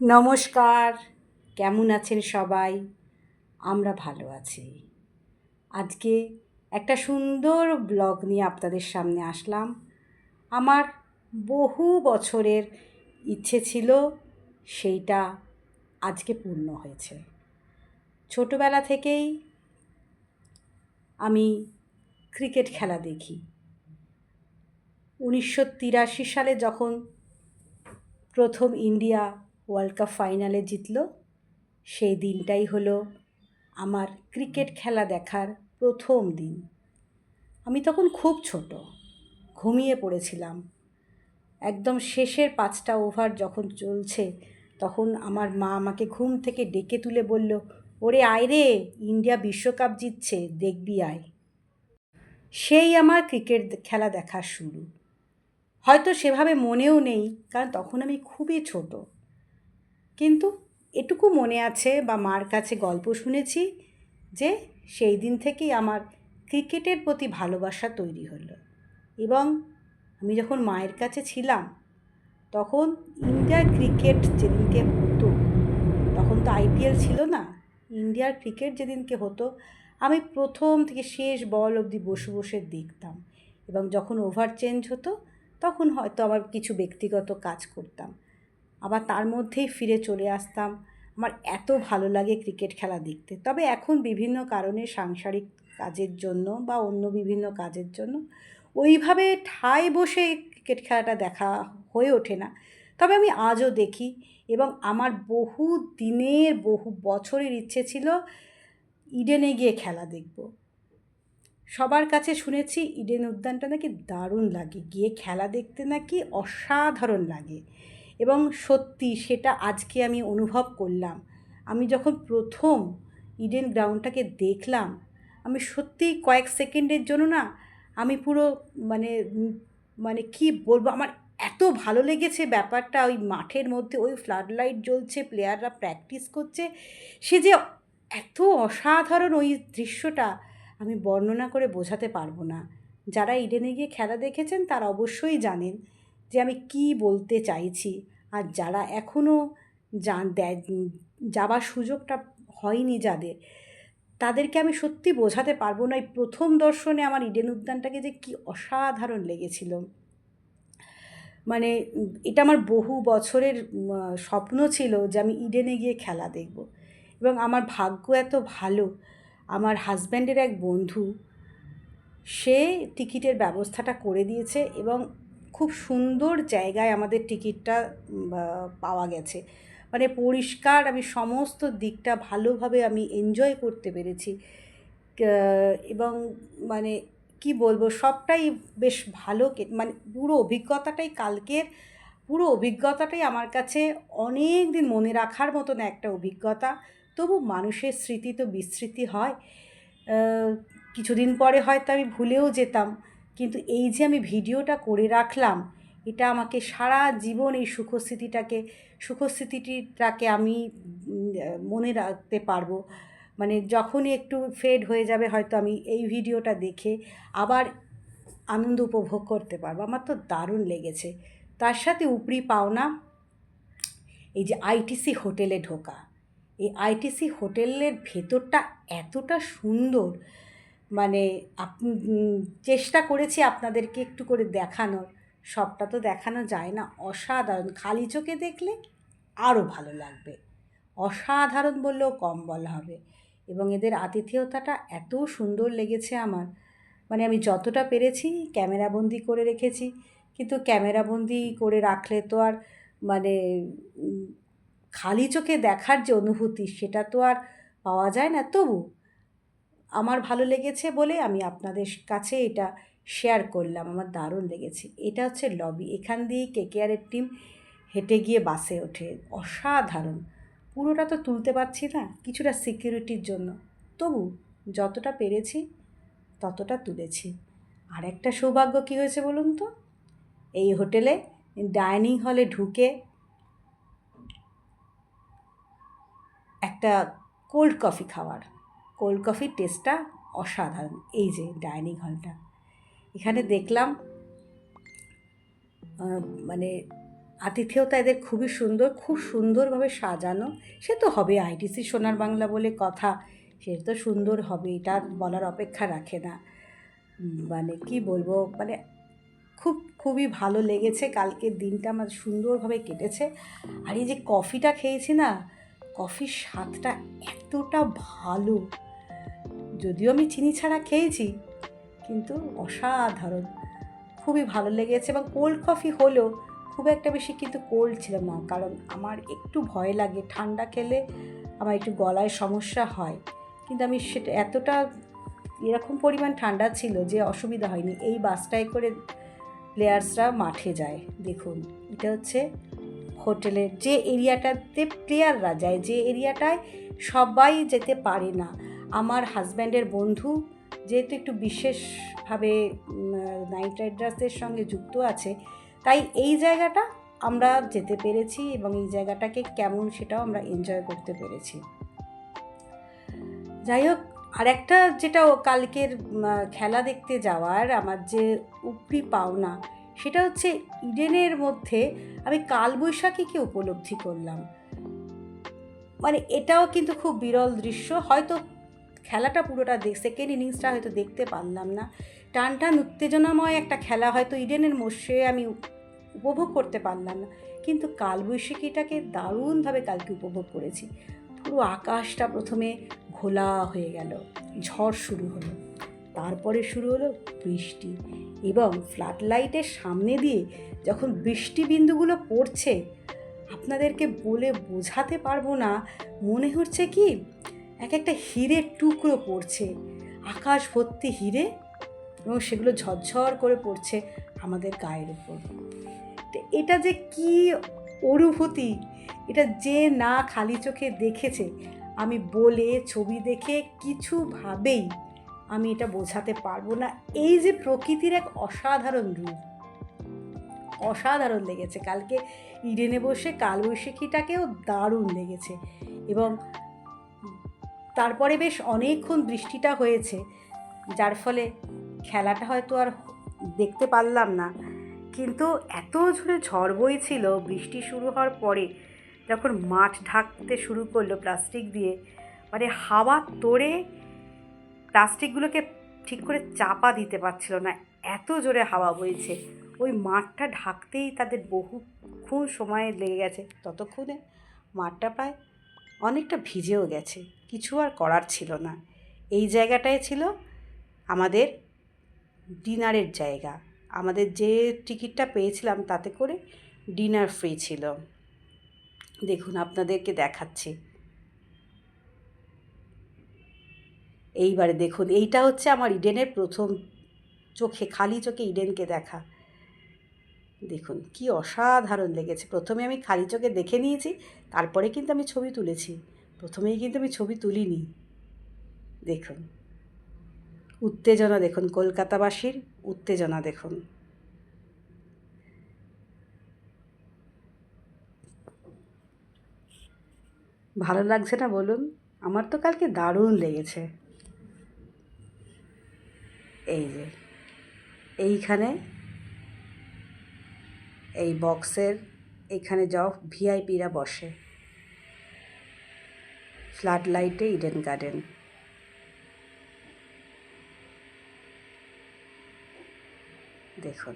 নমস্কার, কেমন আছেন সবাই? আমরা ভালো আছি। আজকে একটা সুন্দর ব্লগ নিয়ে আপনাদের সামনে আসলাম। আমার বহু বছরের ইচ্ছে ছিল সেইটা আজকে পূর্ণ হয়েছে। ছোটোবেলা থেকেই আমি ক্রিকেট খেলা দেখি। উনিশশো তিরাশি সালে যখন প্রথম ইন্ডিয়া ওয়ার্ল্ড কাপ ফাইনালে জিতল, সেই দিনটাই হলো আমার ক্রিকেট খেলা দেখার প্রথম দিন। আমি তখন খুব ছোট, ঘুমিয়ে পড়েছিলাম। একদম শেষের পাঁচটা ওভার যখন চলছে, তখন আমার মা আমাকে ঘুম থেকে ডেকে তুলে বলল, ওরে আয় রে, ইন্ডিয়া বিশ্বকাপ জিতছে, দেখবি আয়। সেই আমার ক্রিকেট খেলা দেখার শুরু। হয়তো সেভাবে মনেও নেই, কারণ তখন আমি খুবই ছোট। কিন্তু এটুকু মনে আছে বা মার কাছে গল্প শুনেছি যে সেই দিন থেকেই আমার ক্রিকেটের প্রতি ভালোবাসা তৈরি হলো। এবং আমি যখন মায়ের কাছে ছিলাম, তখন ইন্ডিয়ার ক্রিকেট যেদিনকে হতো, তখন তো আইপিএল ছিল না, ইন্ডিয়ার ক্রিকেট যেদিনকে হতো, আমি প্রথম থেকে শেষ বল অবধি বসে বসে দেখতাম। এবং যখন ওভার চেঞ্জ হতো তখন হয়তো আবার কিছু ব্যক্তিগত কাজ করতাম। আবার তার মধ্যেই ফিরে চলে আসতাম। আমার এত ভালো লাগে ক্রিকেট খেলা দেখতে। তবে এখন বিভিন্ন কারণে সাংসারিক কাজের জন্য বা অন্য বিভিন্ন কাজের জন্য ওইভাবে ঠায় বসে ক্রিকেট খেলাটা দেখা হয়ে ওঠে না। তবে আমি আজও দেখি এবং আমার বহু দিনের, বহু বছরের ইচ্ছে ছিল ইডেনে গিয়ে খেলা দেখব। সবার কাছে শুনেছি ইডেন উদ্যানটা নাকি দারুণ লাগে। গিয়ে খেলা দেখতে নাকি অসাধারণ লাগে। এবং সত্যি সেটা আজকে আমি অনুভব করলাম। আমি যখন প্রথম ইডেন গ্রাউন্ডটাকে দেখলাম, আমি সত্যি কয়েক সেকেন্ডের জন্য না, আমি পুরো মানে মানে কি বলব, আমার এত ভালো লেগেছে ব্যাপারটা। ওই মাঠের মধ্যে ওই ফ্লাড লাইট জ্বলছে প্লেয়াররা প্র্যাকটিস করছে। সে যে এত অসাধারণ ওই দৃশ্যটা আমি বর্ণনা করে বোঝাতে পারব না। যারা ইডেনে গিয়ে খেলা দেখেছেন, তারা অবশ্যই জানেন যে আমি কি বলতে চাইছি। আর যারা এখনও দেয় যাবার সুযোগটা হয়নি যাদের, তাদেরকে আমি সত্যি বোঝাতে পারব না। এই প্রথম দর্শনে আমার ইডেন উদ্যানটাকে যে কি অসাধারণ লেগেছিল। মানে এটা আমার বহু বছরের স্বপ্ন ছিল যে আমি ইডেনে গিয়ে খেলা দেখব। এবং আমার ভাগ্য এত ভালো আমার হাজব্যান্ডের এক বন্ধু, সে টিকিটের ব্যবস্থাটা করে দিয়েছে এবং খুব সুন্দর জায়গায় আমাদের টিকিটটা পাওয়া গেছে। মানে পরিষ্কার, আমি সমস্ত দিকটা ভালোভাবে আমি এনজয় করতে পেরেছি। এবং মানে কি বলব, সবটাই বেশ ভালো মানে পুরো অভিজ্ঞতাটাই কালকের, পুরো অভিজ্ঞতাটাই আমার কাছে অনেক দিন মনে রাখার মতন একটা অভিজ্ঞতা। তবু মানুষের স্মৃতি তো বিস্মৃতি হয়। কিছুদিন পরে হয়তো আমি ভুলেও যেতাম, কিন্তু এই যে আমি ভিডিওটা করে রাখলাম, এটা আমাকে সারা জীবন এই সুখস্মৃতিটাকে সুখস্মৃতিটাকে আমি মনে রাখতে পারব। মানে যখনই একটু ফেড হয়ে যাবে, হয়তো আমি এই ভিডিওটা দেখে আবার আনন্দ উপভোগ করতে পারব। আমার তো দারুণ লেগেছে। তার সাথে উপরি পাওনা, এই যে আইটিসি হোটেলে ঢোকা। এই আইটিসি হোটেলের ভেতরটা এতটা সুন্দর। মানে চেষ্টা করেছি আপনাদেরকে একটু করে দেখানোর। সবটা তো দেখানো যায় না, অসাধারণ। খালি চোখে দেখলে আরও ভালো লাগবে। অসাধারণ বললেও কম বলা হবে। এবং এদের আতিথেয়তাটা এত সুন্দর লেগেছে আমার। মানে আমি যতটা পেরেছি ক্যামেরাবন্দি করে রেখেছি। কিন্তু ক্যামেরাবন্দি করে রাখলে তো আর মানে খালি চোখে দেখার যে অনুভূতি, সেটা তো আর পাওয়া যায় না। তবু আমার ভালো লেগেছে বলে আমি আপনাদের কাছে এটা শেয়ার করলাম। আমার দারুণ লেগেছে। এটা হচ্ছে লবি এখান দিয়েই কেকেআরের টিম হেঁটে গিয়ে বাসে ওঠে। অসাধারণ। পুরোটা তো তুলতে পারছি না কিছুটা সিকিউরিটির জন্য। তবু যতটা পেরেছি, ততটা তুলেছি। আর একটা সৌভাগ্য কী হয়েছে বলুন তো? এই হোটেলে ডাইনিং হলে ঢুকে একটা কোল্ড কফি খাওয়ার। কোল্ড কফির টেস্টটা অসাধারণ। এই যে ডাইনিং হলটা এখানে দেখলাম মানে আতিথেয়তা এদের খুবই সুন্দর, খুব সুন্দরভাবে সাজানো। সে তো হবে আইটিসি সোনার বাংলা বলে কথা। সে তো সুন্দর হবে, এটা বলার অপেক্ষা রাখে না। মানে কি বলব মানে খুব, খুবই ভালো লেগেছে। কালকের দিনটা আমার সুন্দরভাবে কেটেছে। আর এই যে কফিটা খেয়েছি না কফির স্বাদটা এতটা ভালো। যদিও আমি চিনি ছাড়া খেয়েছি, কিন্তু অসাধারণ। খুবই ভালো লেগেছে এবং কোল্ড কফি হলেও খুব একটা বেশি কিন্তু কোল্ড ছিল না, কারণ আমার একটু ভয় লাগে, ঠান্ডা খেলে আমার একটু গলায় সমস্যা হয়। কিন্তু আমি সেটা এতটা এরকম পরিমাণ ঠান্ডা ছিল যে অসুবিধা হয়নি। এই বাসটায় করে প্লেয়ার্সরা মাঠে যায়। দেখুন, এটা হচ্ছে হোটেলের যে এরিয়াটাতে প্লেয়াররা যায়, যে এরিয়াটায় সবাই যেতে পারে না। আমার হাজব্যান্ডের বন্ধু যেহেতু একটু বিশেষভাবে নাইট রাইডার্সদের সঙ্গে যুক্ত আছে, তাই এই জায়গাটা আমরা যেতে পেরেছি এবং এই জায়গাটাকে কেমন সেটাও আমরা এনজয় করতে পেরেছি। যাই হোক আর একটা যেটা কালকের খেলা দেখতে যাওয়ার, আমার যে উপরি পাওনা সেটা হচ্ছে ইডেনের মধ্যে আমি কালবৈশাখীকে উপলব্ধি করলাম। মানে এটাও কিন্তু খুব বিরল দৃশ্য। হয়তো খেলাটা পুরোটা সেকেন্ড ইনিংসটা হয়তো দেখতে পারলাম না। টান টান উত্তেজনাময় একটা খেলা হয়তো ইডেনের মোষে আমি উপভোগ করতে পারলাম না। কিন্তু কালবৈশাখীটাকে দারুণভাবে কালকে উপভোগ করেছি। পুরো আকাশটা প্রথমে ঘোলা হয়ে গেল, ঝড় শুরু হলো। তারপরে শুরু হলো বৃষ্টি। এবং ফ্লাড লাইটের সামনে দিয়ে যখন বৃষ্টি বিন্দুগুলো পড়ছে, আপনাদেরকে বলে বোঝাতে পারব না, মনে হচ্ছে কি এক একটা হিরের টুকরো পড়ছে, আকাশ ভর্তি হিরে এবং সেগুলো ঝরঝর করে পড়ছে আমাদের গায়ের উপর। তো এটা যে কি অনুভূতি, এটা যে না খালি চোখে দেখেছে, আমি বলে, ছবি দেখে কিছুভাবেই আমি এটা বোঝাতে পারব না। এই যে প্রকৃতির এক অসাধারণ রূপ, অসাধারণ লেগেছে। কালকে ইডেনে বসে কালবৈশাখীটাকেও দারুণ লেগেছে এবং তারপরে বেশ অনেকক্ষণ বৃষ্টিটা হয়েছে, যার ফলে খেলাটা হয়তো আর দেখতে পারলাম না। কিন্তু এত জোরে ঝড় বইছিল বৃষ্টি শুরু হওয়ার পরে যখন মাঠ ঢাকতে শুরু করল প্লাস্টিক দিয়ে মানে হাওয়া তোড়ে প্লাস্টিকগুলোকে ঠিক করে চাপা দিতে পারছিল না। এত জোরে হাওয়া বইছে। ওই মাঠটা ঢাকতেই তাদের বহুক্ষণ সময় লেগে গেছে। ততক্ষণে মাঠটা প্রায় অনেকটা ভিজেও গেছে। কিছু আর করার ছিল না। এই জায়গাটায় ছিল আমাদের ডিনারের জায়গা। আমাদের যে টিকিটটা পেয়েছিলাম তাতে করে ডিনার ফ্রি ছিল। দেখুন, আপনাদেরকে দেখাচ্ছি। এইবারে দেখুন, এইটা হচ্ছে আমার ইডেনের প্রথম চোখে, খালি চোখে ইডেনকে দেখা। দেখুন, কি অসাধারণ লেগেছে। প্রথমে আমি খালি চোখে দেখে নিয়েছি, তারপরে কিন্তু আমি ছবি তুলেছি। প্রথমেই কিন্তু আমি ছবি তুলিনি। দেখুন, উত্তেজনা দেখুন, কলকাতাবাসীর উত্তেজনা দেখুন। ভালো লাগছে না বলুন? আমার তো কালকে দারুণ লেগেছে। এই যে, এইখানে এই বক্সের এখানে যাও, ভিআইপিরা বসে। ফ্লাড লাইটে ইডেন গার্ডেন। দেখুন।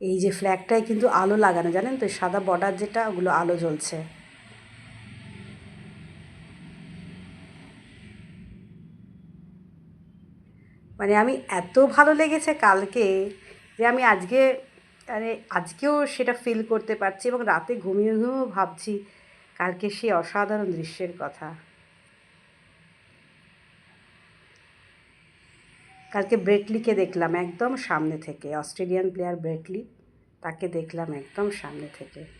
এই যে ফ্ল্যাগটায় কিন্তু আলো লাগানো, জানেন তো সাদা বর্ডার যেটা, ওগুলো আলো জ্বলছে। মানে আমি এত ভালো লেগেছে কালকে যে আমি আজকে মানে আজকেও সেটা ফিল করতে পারছি এবং রাতে ঘুমিয়ে ঘুমিয়েও ভাবছি কালকে সেই অসাধারণ দৃশ্যের কথা। কালকে ব্রেটলিকে দেখলাম একদম সামনে থেকে অস্ট্রেলিয়ান প্লেয়ার ব্রেটলি তাকে দেখলাম একদম সামনে থেকে।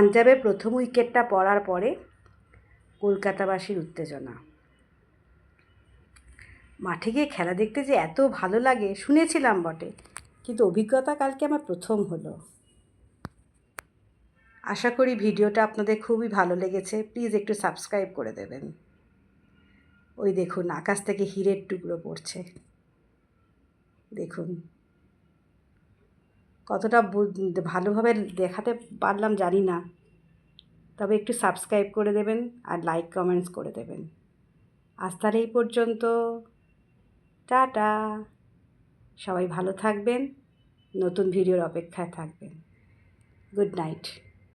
পাঞ্জাবে প্রথম উইকেটটা পড়ার পরে কলকাতাবাসীর উত্তেজনা। মাঠে গিয়ে খেলা দেখতে যে এত ভালো লাগে, শুনেছিলাম বটে, কিন্তু অভিজ্ঞতা কালকে আমার প্রথম হলো। আশা করি ভিডিওটা আপনাদের খুবই ভালো লেগেছে, প্লিজ একটু সাবস্ক্রাইব করে দেবেন। ওই দেখুন, আকাশ থেকে হীরের টুকরো পড়ছে। দেখুন। কতটা ভালোভাবে দেখাতে পারলাম জানি না। তবে একটু সাবস্ক্রাইব করে দেবেন আর লাইক কমেন্টস করে দেবেন। আজ তার এই পর্যন্ত। টাটা। সবাই ভালো থাকবেন। নতুন ভিডিওর অপেক্ষায় থাকবেন। Good night